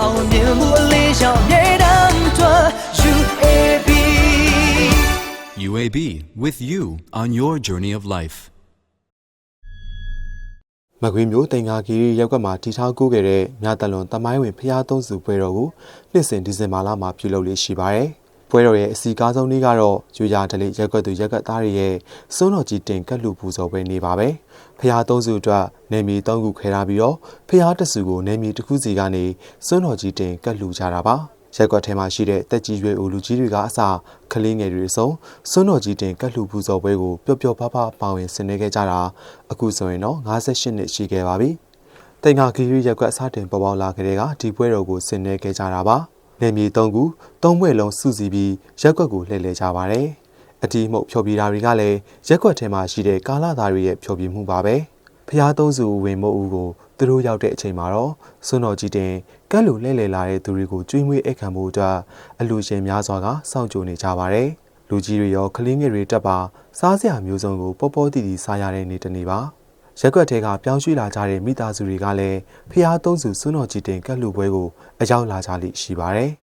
အောင်မြင်မှုအလေးရှောင်မြေတမ်းထွက် UAB UAB with you on your journey of life. မကွေးမျိုးတင်ငါဂီရီရပ်ကွက်မှာတီထောင်ကိုခဲ့တဲ့မြတလွန်တမိုင်းဝင်ဖျားသုံးစုပွဲတော်ကိုနှစ်စဉ်ဒီဇင်ဘာလမှာပြုလုပ်လေးရှိပါတယ်။ ပွဲတော်ရဲ့အစီအကားဆုံးနေ့ကတော့ရွေရာဒလိရက်ကွက်သူရက်ကွက်သားတွေရဲ့စွန်းတော်ကြီးတင်ကတ်လူပူဇော်ပွဲနေ့ပါပဲ။ဖျားသုံးစုအတွက်နေမီ၃ခုခဲထားပြီးတော့ဖျားတဆူကိုနေမီတစ်ခုစီကနေစွန်းတော်ကြီးတင်ကတ်လူကြတာပါ။ရက်ကွက်ထဲမှာရှိတဲ့တက်ကြီးရွယ်အိုလူကြီးတွေကအစကလေးငယ်တွေစုံစွန်းတော်ကြီးတင်ကတ်လူပူဇော်ပွဲကိုပျော့ပျော့ဖဖပါဝင်ဆင်နွှဲခဲ့ကြတာအခုဆိုရင်တော့58နှစ်ရှိခဲ့ပါပြီ။တင်ငါဂီရီရက်ကွက်အစတင်ပေါ်ပေါက်လာခဲ့တဲ့ကဒီပွဲတော်ကိုဆင်နွှဲခဲ့ကြတာပါ။ နေမြေ၃ခု၃ဘွဲ့လုံးစုစည်းပြီးရက်ကွက်ကိုလှည့်လည်ကြပါတယ်။အတီးမှုတ်ဖြော်ပြတာတွေကလည်းရက်ကွက်ထဲမှာရှိတဲ့ကာလာသားတွေရဲ့ဖြော်ပြမှုပါပဲ။ဖျားသုံးစုဝင်မို့ဦးကိုသူတို့ရောက်တဲ့အချိန်မှာတော့စွန်းတော်ကြီးတင်ကက်လူလှည့်လည်လာတဲ့သူတွေကိုကျွေးမွေးအိတ်ခံဖို့အတွက်အလူရှင်များစွာကစောင့်ကြိုနေကြပါတယ်။လူကြီးတွေရောကလေးငယ်တွေတက်ပါစားစရာမျိုးစုံကိုပေါ်ပေါ်တီတီစားရတဲ့နေ့တစ်နေ့ပါ။ ရက်ွက်ထဲကပြောင်းရွှေ့လာကြတဲ့မိသားစုတွေကလည်းဖျားသုံးစုစွန်းတော်ကြီးတင်ကက်လူပွဲကိုအရောက်လာကြလိမ့်ရှိပါတယ်။